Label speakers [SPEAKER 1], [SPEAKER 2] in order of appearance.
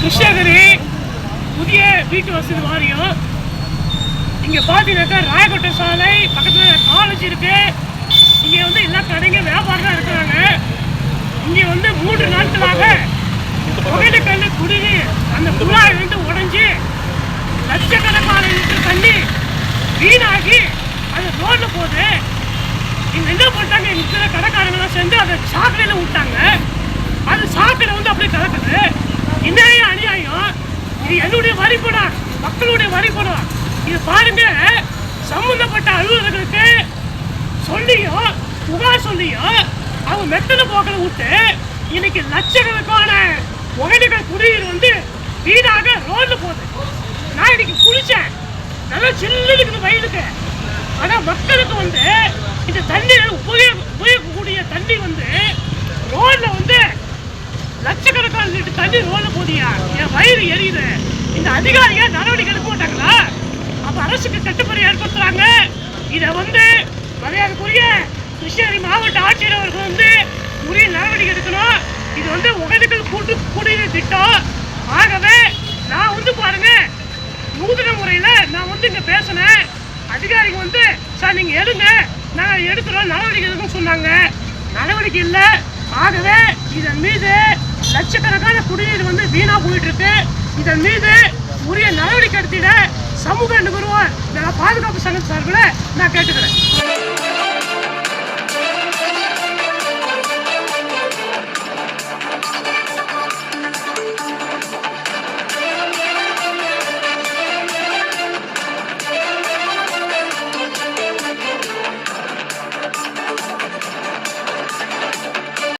[SPEAKER 1] கிருஷ்ணகிரி புதிய வீட்டு வசதி வாரியம். இங்க பாத்தீங்கன்னாக்கா ராயக்கோட்டை சாலை பக்கத்தில் காலேஜ் இருக்கு. இங்கே வந்து எல்லா கடைங்க வியாபாரம் இருக்கிறாங்க. இங்கே வந்து மூன்று நாட்களாக ஒகேனக்கல் குடிநீர் அந்த குழாய் வந்து உடைஞ்சு லட்சக்கணக்கான லிட்டர் தண்ணி வீணாகி அது ரோட்ல போகுது இவங்க என்ன பண்ணிட்டாங்க இருக்கிற கடைக்காரங்களாம் சேர்ந்து அதை சாக்கடையில விட்டாங்க. அது சாக்கடை வந்து அப்படியே கலக்குது. இன்றைய அநியாயம். இது என்னுடைய வரி பணம் மக்களுடைய வரி பணம் இது பாருங்க சம்பந்தப்பட்ட அலுவலர்களுக்கு சொல்லியும் புகார் சொல்லியும் அவங்க மெத்தனை போக்கில் விட்டு இன்னைக்கு லட்சக்கணக்கான ஒகேனக்கல் குடிநீர் வந்து வீணாக ரோட்ல போகுது. நான் இன்னைக்கு குளிச்சேன். நல்லா சில்லுன்னு இருக்குது வயலுக்கு. ஆனா மக்களுக்கு வந்து இந்த தண்ணீர் உபயோக உபயோகக்கூடிய தண்ணி வந்து ரோட்ல வந்து லட்சக்கணக்கான லிட்டர் தண்ணி ரோட்ல போதியா என் வயிறு எரியுது. இந்த அதிகாரிங்க நடவடிக்கை எடுக்க மாட்டாங்களா அப்ப அரசுக்கு கட்டுப்பாடு ஏற்படுத்துறாங்க. இதை வந்து மரியாதைக்குரிய கிருஷ்ணகிரி மாவட்ட ஆட்சியர் அவர்கள் வந்து உரிய நடவடிக்கை எடுக்கணும். இது வந்து ஒகேனக்கல் கூட்டு குடிநீர் திட்டம். ஆகவே நான் வந்து பாருங்க நூதன முறையில் நான் வந்து இங்கே பேசினேன் அதிகாரிங்க வந்து சார் நீங்கள் எடுங்க. நாங்கள் எடுக்கிறோம். நடவடிக்கை எடுக்கணும்னு சொன்னாங்க. நடவடிக்கை இல்லை. ஆகவே இதன் மீது லட்சக்கணக்கான குடிநீர் வந்து வீணாக போயிட்டு இருக்கு இதன் மீது உரிய நடவடிக்கை எடுத்திட சமூக நுகர்வோர் பாதுகாப்பு சங்கம் சார்பில்